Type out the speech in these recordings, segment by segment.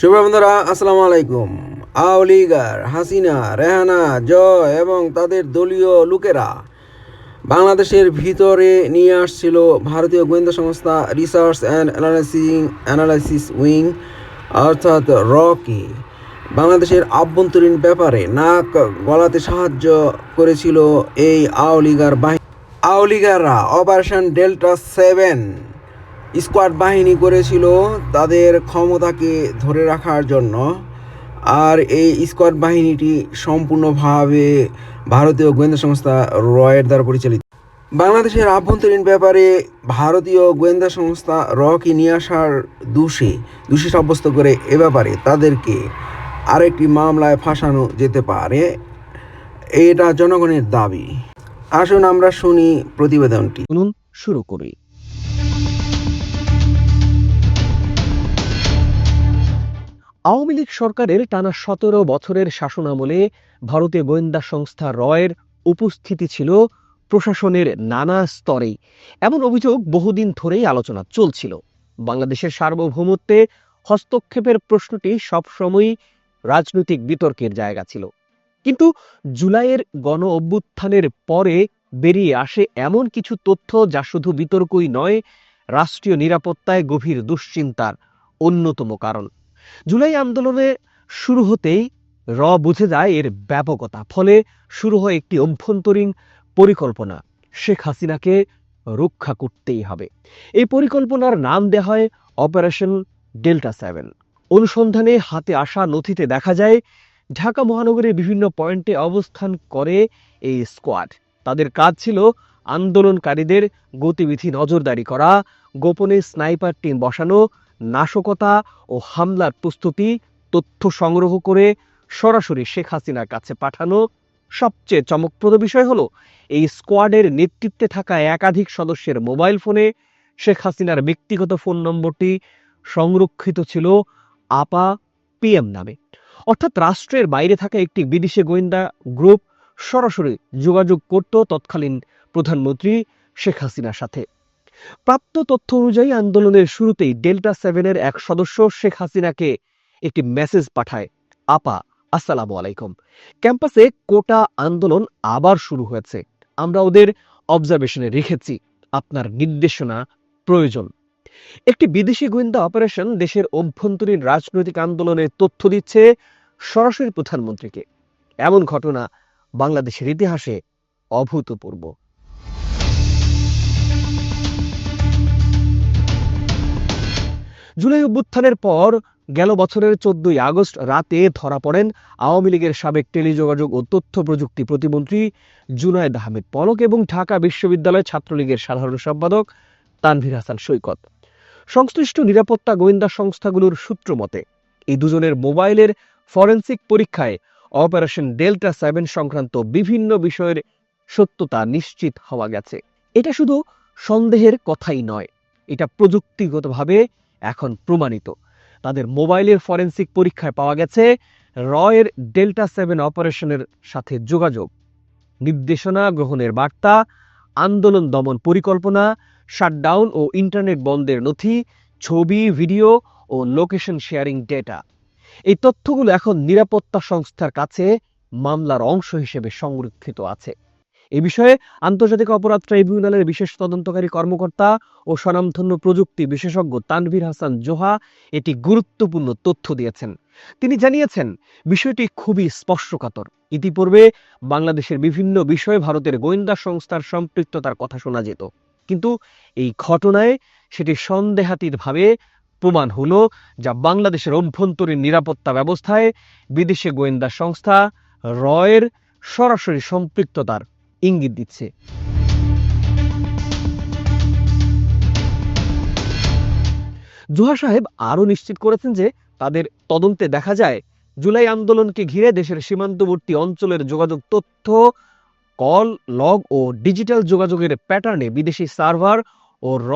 শুভ বন্ধুরা, আসসালামু আলাইকুম। আওলিগার হাসিনা, রেহানা, জয় এবং তাদের দলীয় লোকেরা বাংলাদেশের ভিতরে নিয়ে আসছিল ভারতীয় গোয়েন্দা সংস্থা research and analysing analysis wing অর্থাৎ রকে। বাংলাদেশের আভ্যন্তরীণ ব্যাপারে নাক গলাতে সাহায্য করেছিল এই আওলিগার বাহিনী। আওলিগাররা অপারেশন ডেল্টা সেভেন স্কোয়াড বাহিনী করেছিল তাদের ক্ষমতাকে ধরে রাখার জন্য। আর এই স্কোয়াড বাহিনীটি সম্পূর্ণভাবে ভারতীয় গোয়েন্দা সংস্থা রয়ের দ্বারা পরিচালিত। বাংলাদেশের আভ্যন্তরীণ ব্যাপারে ভারতীয় গোয়েন্দা সংস্থা রকে নিয়ে আসার দোষে, দোষী সাব্যস্ত করে এ ব্যাপারে তাদেরকে আরেকটি মামলায় ফাঁসানো যেতে পারে, এটা জনগণের দাবি। আসুন আমরা শুনি প্রতিবেদনটি। শুরু করি। আওয়ামী লীগ সরকারের টানা সতেরো বছরের শাসনামলে ভারতীয় গোয়েন্দা সংস্থা রয়ের উপস্থিতি ছিল প্রশাসনের নানা স্তরে। এমন অভিযোগ বহুদিন ধরেই আলোচনা চলছিল। বাংলাদেশের সার্বভৌমত্বে হস্তক্ষেপের প্রশ্নটি সবসময়ই রাজনৈতিক বিতর্কের জায়গা ছিল। কিন্তু জুলাইয়ের গণ অভ্যুত্থানের পরে বেরিয়ে আসে এমন কিছু তথ্য যা শুধু বিতর্কই নয়, রাষ্ট্রীয় নিরাপত্তায় গভীর দুশ্চিন্তার অন্যতম কারণ। জুলাই আন্দোলনে শুরু হতেই র বুঝে যায় এর ব্যাপকতা, ফলে শুরু হয় একটি অভ্যন্তরীণ পরিকল্পনা, শেখ হাসিনাকে রক্ষা করতেই হবে। এই পরিকল্পনার নাম দেওয়া হয় অপারেশন ডেল্টা সেভেন। অনুসন্ধানে হাতে আসা নথিতে দেখা যায়, ঢাকা মহানগরের বিভিন্ন পয়েন্টে অবস্থান করে এই স্কোয়াড। তাদের কাজ ছিল আন্দোলনকারীদের গতিবিধি নজরদারি করা, গোপনে স্নাইপার টিম বসানো নাশকতা ও হামলার প্রস্তুতি, তথ্য সংগ্রহ করে সরাসরি শেখ হাসিনার কাছে পাঠানো। সবচেয়ে চমকপ্রদ বিষয় হলো, এই স্কোয়াডের নেতৃত্বে থাকা একাধিক সদস্যের মোবাইল ফোনে শেখ হাসিনার ব্যক্তিগত ফোন নম্বরটি সংরক্ষিত ছিল আপা পিএম নামে। অর্থাৎ রাষ্ট্রের বাইরে থাকা একটি বিদেশি গোয়েন্দা গ্রুপ সরাসরি যোগাযোগ করত তৎকালীন প্রধানমন্ত্রী শেখ হাসিনার সাথে। প্রাপ্ত তথ্য অনুযায়ী আন্দোলনের শুরুতেই ডেল্টা সেভেনের এক সদস্য শেখ হাসিনাকে একটি মেসেজ পাঠায়। আপা, আসসালামু আলাইকুম। ক্যাম্পাসে কোটা আন্দোলন আবার শুরু হয়েছে। আমরা ওদের অবজারভেশনে রেখেছি। আপনার নির্দেশনা প্রয়োজন। একটি বিদেশি গোয়েন্দা অপারেশন দেশের অভ্যন্তরীণ রাজনৈতিক আন্দোলনের তথ্য দিচ্ছে সরাসরি প্রধানমন্ত্রীকে। এমন ঘটনা বাংলাদেশের ইতিহাসে অভূতপূর্ব। জুলাই অভ্যুত্থানের পর গেল বছরের চোদ্দই আগস্ট রাতে ধরা পড়েন আওয়ামী লীগের সাবেক টেলিযোগাযোগ ও তথ্য প্রযুক্তি প্রতিমন্ত্রী জুনায়েদ আহমেদ পলক এবং ঢাকা বিশ্ববিদ্যালয় ছাত্রলীগের সাধারণ সম্পাদক তানভীর হাসান সৈকত। সংশ্লিষ্ট নিরাপত্তা গোয়েন্দা সংস্থাগুলোর সূত্র মতে, এই দুজনের মোবাইলের ফরেন্সিক পরীক্ষায় অপারেশন ডেল্টা সেভেন সংক্রান্ত বিভিন্ন বিষয়ের সত্যতা নিশ্চিত হওয়া গেছে। এটা শুধু সন্দেহের কথাই নয়, এটা প্রযুক্তিগতভাবে এখন প্রমাণিত। তাদের মোবাইলের ফরেনসিক পরীক্ষায় পাওয়া গেছে রয়ের ডেল্টা সেভেন অপারেশনের সাথে যোগাযোগ। নির্দেশনা গ্রহণের বার্তা, আন্দোলন দমন পরিকল্পনা, শাটডাউন ও ইন্টারনেট বন্ধের নথি, ছবি, ভিডিও ও লোকেশন শেয়ারিং ডেটা। এই তথ্যগুলো এখন নিরাপত্তা সংস্থার কাছে মামলার অংশ হিসেবে সংরক্ষিত আছে। এ বিষয়ে আন্তর্জাতিক অপরাধ ট্রাইব্যুনালের বিশেষ তদন্তকারী কর্মকর্তা ও স্বনামধন্য প্রযুক্তি বিশেষজ্ঞ তানভীর হাসান জোহা এটি গুরুত্বপূর্ণ তথ্য দিয়েছেন। তিনি জানিয়েছেন, বিষয়টি খুবই স্পর্শকাতর। ইতিপূর্বে বাংলাদেশের বিভিন্ন বিষয়ে ভারতের গোয়েন্দা সংস্থার সম্পৃক্ততার কথা শোনা যেত। কিন্তু এই ঘটনায় সেটি সন্দেহাতীতভাবে প্রমাণ হলো যা বাংলাদেশের অভ্যন্তরীণ নিরাপত্তা ব্যবস্থায় বিদেশি গোয়েন্দা সংস্থা রয়ের সরাসরি সম্পৃক্ততার ইঙ্গিত দিচ্ছে। জুহা সাহেব আরও নিশ্চিত করেছেন যে তাদের তদন্তে দেখা যায়, জুলাই আন্দোলনকে ঘিরে দেশের সীমান্তবর্তী অঞ্চলের যোগাযোগ তথ্য, কল, লগ ও ডিজিটাল যোগাযোগের প্যাটার্নে বিদেশি সার্ভার ও র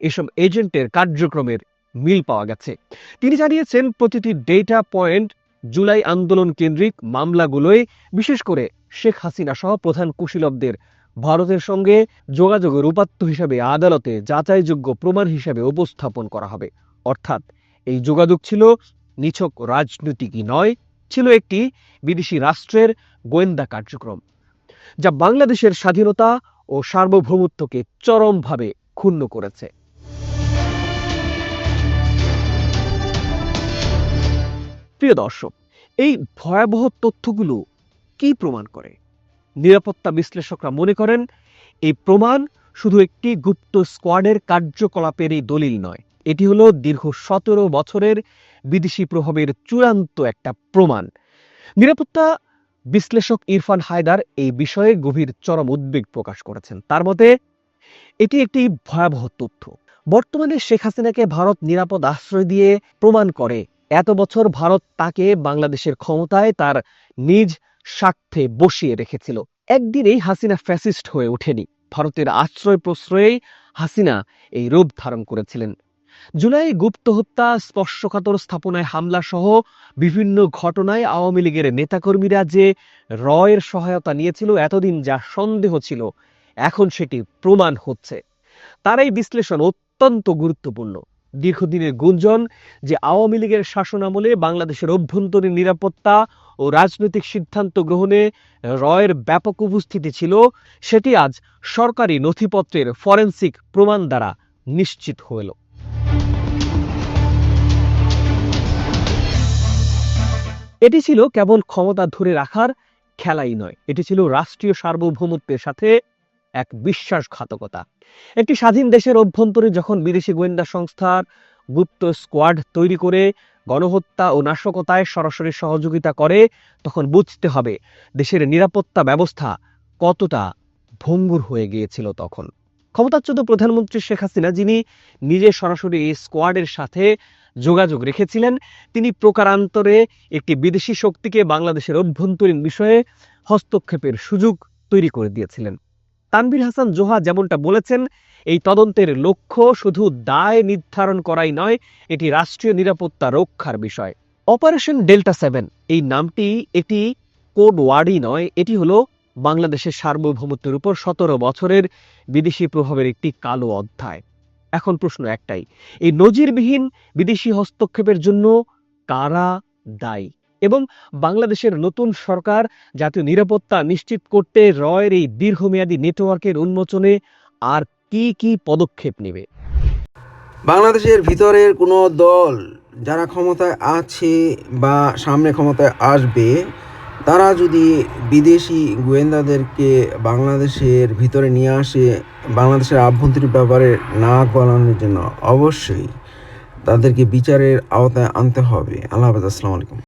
এসব এজেন্টের কার্যক্রমের মিল পাওয়া গেছে। তিনি জানিয়েছেন, প্রতিটি ডেটা পয়েন্ট জুলাই আন্দোলন কেন্দ্রিক মামলাগুলোয়, বিশেষ করে শেখ হাসিনা সহ প্রধান কুশীলবদের। ভারতের সঙ্গে যোগাযোগের উপাত্ত হিসাবে আদালতে যাচাইযোগ্য প্রমাণ হিসাবে উপস্থাপন করা হবে। অর্থাৎ, এই যোগাযোগ ছিল নিছক রাজনৈতিকই নয়, ছিল একটি বিদেশি রাষ্ট্রের গোয়েন্দা কার্যক্রম, যা বাংলাদেশের স্বাধীনতা ও সার্বভৌমত্বকে চরমভাবে ক্ষুণ্ণ করেছে। প্রিয় দর্শক, এই ভয়াবহ তথ্যগুলো কি প্রমাণ করে? নিরাপত্তা বিশ্লেষকরা মনে করেন, এই প্রমাণ শুধু একটি গুপ্ত স্কোয়াডের কার্যকলাপেরই দলিল নয়। এটি হলো দীর্ঘ সতেরো বছরের বিদেশি প্রভাবের চূড়ান্ত একটা প্রমাণ। নিরাপত্তা বিশ্লেষক ইরফান হায়দার এই বিষয়ে গভীর চরম উদ্বেগ প্রকাশ করেছেন। তার মতে, এটি একটি ভয়াবহ তথ্য। বর্তমানে শেখ হাসিনাকে ভারত নিরাপদ আশ্রয় দিয়ে প্রমাণ করে এত বছর ভারত তাকে বাংলাদেশের ক্ষমতায় তার নিজ স্বার্থে বসিয়ে রেখেছিল। একদিনেই হাসিনা ফ্যাসিস্ট হয়ে ওঠেনি। ভারতের আশ্রয় প্রশ্রয়েই হাসিনা এই রূপ ধারণ করেছিলেন। জুলাই গুপ্ত হত্যা, স্পর্শকাতর স্থাপনায় হামলা সহ বিভিন্ন ঘটনায় আওয়ামী লীগের নেতাকর্মীরা যে রয়ের সহায়তা নিয়েছিল, এতদিন যা সন্দেহ ছিল, এখন সেটি প্রমাণ হচ্ছে। তার এই বিশ্লেষণ অত্যন্ত গুরুত্বপূর্ণ। দীর্ঘদিনের গুঞ্জন যে আওয়ামী লীগের শাসনামলে বাংলাদেশের অভ্যন্তরীণ নিরাপত্তা ও রাজনৈতিক সিদ্ধান্ত গ্রহণে রয়ের ব্যাপক উপস্থিতি ছিল, সেটি আজ সরকারি নথিপত্রের ফরেন্সিক প্রমাণ দ্বারা নিশ্চিত হল। এটি ছিল কেবল ক্ষমতা ধরে রাখার খেলাই নয়, এটি ছিল রাষ্ট্রীয় সার্বভৌমত্বের সাথে এক বিশ্বাসঘাতকতা। একটি স্বাধীন দেশের অভ্যন্তরে যখন বিদেশি গোয়েন্দা সংস্থার গুপ্ত স্কোয়াড তৈরি করে গণহত্যা ও নাশকতায় সরাসরি সহযোগিতা করে, তখন বুঝতে হবে দেশের নিরাপত্তা ব্যবস্থা কতটা ভঙ্গুর হয়ে গিয়েছিল তখন। ক্ষমতাচ্যুত প্রধানমন্ত্রী শেখ হাসিনা, যিনি নিজে সরাসরি এই স্কোয়াডের সাথে যোগাযোগ রেখেছিলেন, তিনি প্রকারান্তরে একটি বিদেশি শক্তিকে বাংলাদেশের অভ্যন্তরীণ বিষয়ে হস্তক্ষেপের সুযোগ তৈরি করে দিয়েছিলেন। তানভীর হাসান জোহা যেমনটা বলেছেন, এই তদন্তের লক্ষ্য শুধু দায় নির্ধারণ করাই নয়, এটি রাষ্ট্রীয় নিরাপত্তা রক্ষার বিষয়। অপারেশন ডেল্টা সেভেন, এই নামটি এটি কোড ওয়ার্ডই নয়, এটি হলো বাংলাদেশের সার্বভৌমত্বের উপর সতেরো বছরের বিদেশি প্রভাবের একটি কালো অধ্যায়। এখন প্রশ্ন একটাই, এই নজিরবিহীন বিদেশি হস্তক্ষেপের জন্য কারা দায়ী? এবং বাংলাদেশের নতুন সরকার জাতীয় নিরাপত্তা নিশ্চিত করতে রয়ের এই দীর্ঘমেয়াদী নেটওয়ার্কের উন্মোচনে আর কি কি পদক্ষেপ নেবে? বাংলাদেশের ভিতরের কোনো দল যারা ক্ষমতায় আছে বা সামনে ক্ষমতায় আসবে, তারা যদি বিদেশি গোয়েন্দাদেরকে বাংলাদেশের ভিতরে নিয়ে আসে, বাংলাদেশের আভ্যন্তরীণ ব্যাপারে না গলানোর জন্য অবশ্যই তাদেরকে বিচারের আওতায় আনতে হবে। আল্লাহ আসসালামু আলাইকুম।